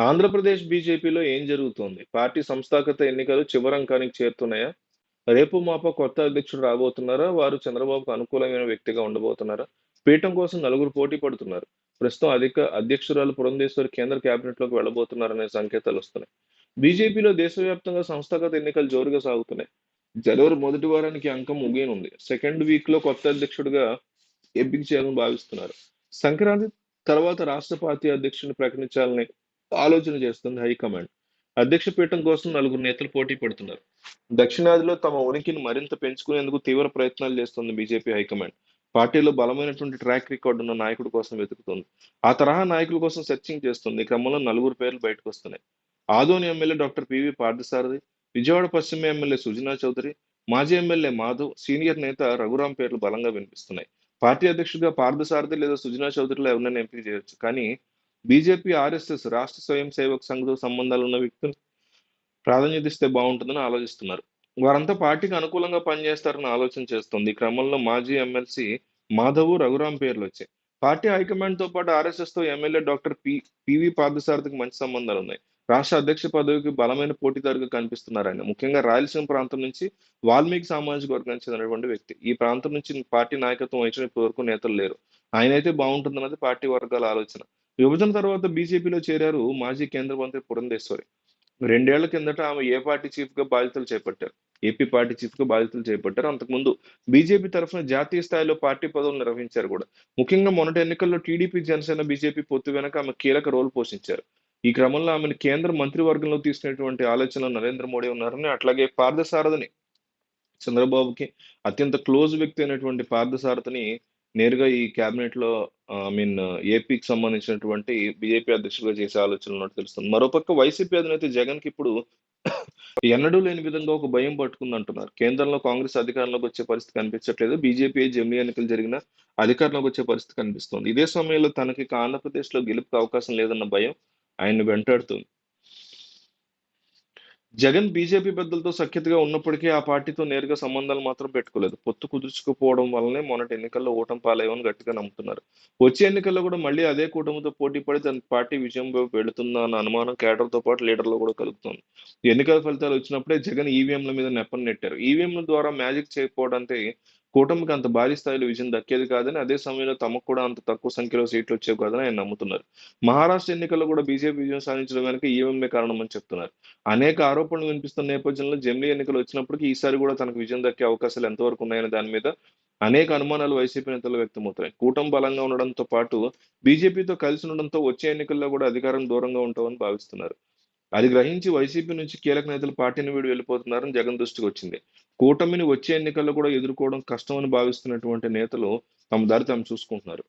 ఆంధ్రప్రదేశ్ బీజేపీలో ఏం జరుగుతోంది? పార్టీ సంస్థాగత ఎన్నికలు చివరంకానికి చేరుతున్నాయా? రేపు మాప కొత్త అధ్యక్షుడు రాబోతున్నారా? వారు చంద్రబాబుకు అనుకూలమైన వ్యక్తిగా ఉండబోతున్నారా? పీఠం కోసం నలుగురు పోటీ పడుతున్నారు. ప్రస్తుతం అధిక అధ్యక్షురాలు పురంధేశ్వరి కేంద్ర కేబినెట్‌లోకి వెళ్ళబోతున్నారనే సంకేతాలు వస్తున్నాయి బీజేపీలో దేశవ్యాప్తంగా సంస్థాగత ఎన్నికలు జోరుగా సాగుతున్నాయి. జనవరి మొదటి వారానికి అంకం ముగియనుంది. సెకండ్ వీక్‌లో కొత్త అధ్యక్షుడిగా ఎంపిక చేయాలని భావిస్తున్నారు. సంక్రాంతి తర్వాత రాష్ట్ర పార్టీ అధ్యక్షుడిని ప్రకటించాలని ఆలోచన చేస్తుంది హైకమాండ్. అధ్యక్ష పీఠం కోసం నలుగురు నేతలు పోటీ పడుతున్నారు. దక్షిణాదిలో తమ ఉనికిని మరింత పెంచుకునేందుకు తీవ్ర ప్రయత్నాలు చేస్తోంది బీజేపీ హైకమాండ్. పార్టీలో బలమైనటువంటి ట్రాక్ రికార్డ్ ఉన్న నాయకుడి కోసం వెతుకుతోంది. ఆ తరహా నాయకుల కోసం సెర్చింగ్ చేస్తుంది క్రమంలో నలుగురు పేర్లు బయటకు వస్తున్నాయి Adoni MLA doctor P V Parthasarathi, Vijayawada పశ్చిమ ఎమ్మెల్యే సుజనా చౌదరి, మాజీ ఎమ్మెల్యే మాధవ్, సీనియర్ నేత రఘురాం పేర్లు బలంగా వినిపిస్తున్నాయి. పార్టీ అధ్యక్షుడిగా పార్థసారథి లేదా సుజనా చౌదరిలో ఎవరినైనా ఎంపిక చేయొచ్చు. కానీ బీజేపీ, ఆర్ఎస్ఎస్ రాష్ట్ర స్వయం సేవక సంఘతో సంబంధాలు ఉన్న వ్యక్తులు ప్రాధాన్యత ఇస్తే బాగుంటుందని ఆలోచిస్తున్నారు. వారంతా పార్టీకి అనుకూలంగా పనిచేస్తారని ఆలోచన చేస్తోంది. ఈ క్రమంలో మాజీ ఎమ్మెల్సీ మాధవ్, రఘురాం పేర్లొచ్చాయి. పార్టీ హైకమాండ్‌తో పాటు ఆర్ఎస్ఎస్‌తో MLA doctor P P V పార్థసారథికి మంచి సంబంధాలు ఉన్నాయి రాష్ట్ర అధ్యక్ష పదవికి బలమైన పోటీదారుగా కనిపిస్తున్నారాయన. ముఖ్యంగా రాయలసీమ ప్రాంతం నుంచి వాల్మీకి సామాజిక వర్గానికి చెందినటువంటి వ్యక్తి. ఈ ప్రాంతం నుంచి పార్టీ నాయకత్వం వహించిన ఇప్పటివరకు నేతలు లేరు. ఆయనైతే బాగుంటుందన్నది పార్టీ వర్గాల ఆలోచన. విభజన తర్వాత బీజేపీలో చేరారు మాజీ కేంద్ర మంత్రి పురంధేశ్వరి. రెండేళ్ళ కిందట ఆమె ఏ పార్టీ చీఫ్‌గా బాధ్యతలు చేపట్టారు. ఏపీ పార్టీ చీఫ్‌గా బాధ్యతలు చేపట్టారు. అంతకుముందు బీజేపీ తరఫున జాతీయ స్థాయిలో పార్టీ పదవులు నిర్వహించారు కూడా. ముఖ్యంగా మొన్నటి ఎన్నికల్లో టీడీపీ, జనసేన, బీజేపీ పొత్తు వెనక ఆమె కీలక రోల్ పోషించారు. ఈ క్రమంలో ఆమెను కేంద్ర మంత్రివర్గంలో తీసుకునేటువంటి ఆలోచన నరేంద్ర మోడీ ఉన్నారని, అట్లాగే పార్థసారథిని చంద్రబాబుకి అత్యంత క్లోజ్ వ్యక్తి అయినటువంటి పార్థసారథిని నేరుగా ఈ క్యాబినెట్లో ఐ మీన్ ఏపీకి సంబంధించినటువంటి బీజేపీ అధ్యక్షుడిగా చేసే ఆలోచనలు ఉన్నట్టు తెలుస్తుంది. మరోపక్క వైసీపీ అధినేత జగన్‌కి ఇప్పుడు ఎన్నడూ లేని విధంగా ఒక భయం పట్టుకుంది అంటున్నారు కేంద్రంలో కాంగ్రెస్ అధికారంలోకి వచ్చే పరిస్థితి కనిపించట్లేదు. బీజేపీ జమిలీ ఎన్నికలు జరిగిన అధికారంలోకి వచ్చే పరిస్థితి కనిపిస్తోంది. ఇదే సమయంలో తనకి ఆంధ్రప్రదేశ్‌లో గెలుపుకి అవకాశం లేదన్న భయం ఆయన్ని వెంటాడుతుంది. జగన్ బీజేపీ పెద్దలతో సఖ్యతగా ఉన్నప్పటికీ ఆ పార్టీతో నేరుగా సంబంధాలు మాత్రం పెట్టుకోలేదు. పొత్తు కుదుర్చుకుపోవడం వల్లనే మొన్నటి ఎన్నికల్లో ఓటమి పాలయ్యామని గట్టిగా నమ్ముతున్నారు. వచ్చే ఎన్నికల్లో కూడా మళ్ళీ అదే కూటమితో పోటీ పడి తన పార్టీ విజయం వైపు వెళుతుందా అన్న అనుమానం కేడర్‌తో పాటు లీడర్‌లో కూడా కలుగుతుంది ఎన్నికల ఫలితాలు వచ్చినప్పుడే జగన్ ఈవీఎంల మీద నెప్పని నెట్టారు. ఈవీఎంల ద్వారా మ్యాజిక్ చేయకపోవడంతో కూటమికి అంత భారీ స్థాయిలో విజయం దక్కేది కాదని, అదే సమయంలో తమకు కూడా అంత తక్కువ సంఖ్యలో సీట్లు వచ్చేవి కాదని ఆయన నమ్ముతున్నారు. మహారాష్ట్ర ఎన్నికల్లో కూడా బీజేపీ విజయం సాధించడం వెనుక ఈవీఎంఏ కారణమని చెప్తున్నారు. అనేక ఆరోపణలు వినిపిస్తున్న నేపథ్యంలో జమిలీ ఎన్నికలు వచ్చినప్పటికీ ఈసారి కూడా తనకు విజయం దక్కే అవకాశాలు ఎంతవరకు ఉన్నాయనే దాని మీద అనేక అనుమానాలు వైసీపీ నేతలు వ్యక్తమవుతున్నాయి. కూటమి బలంగా ఉండడంతో పాటు బీజేపీతో కలిసి ఉండడంతో వచ్చే ఎన్నికల్లో కూడా అధికారం దూరంగా ఉంటామని భావిస్తున్నారు. అది గ్రహించి వైసీపీ నుంచి కీలక నేతలు పార్టీని వీడు వెళ్ళిపోతున్నారని జగన్ దృష్టికి వచ్చింది. కూటమిని వచ్చే ఎన్నికల్లో కూడా ఎదుర్కోవడం కష్టమని భావిస్తున్నటువంటి నేతలు తమ దారి తాము చూసుకుంటున్నారు.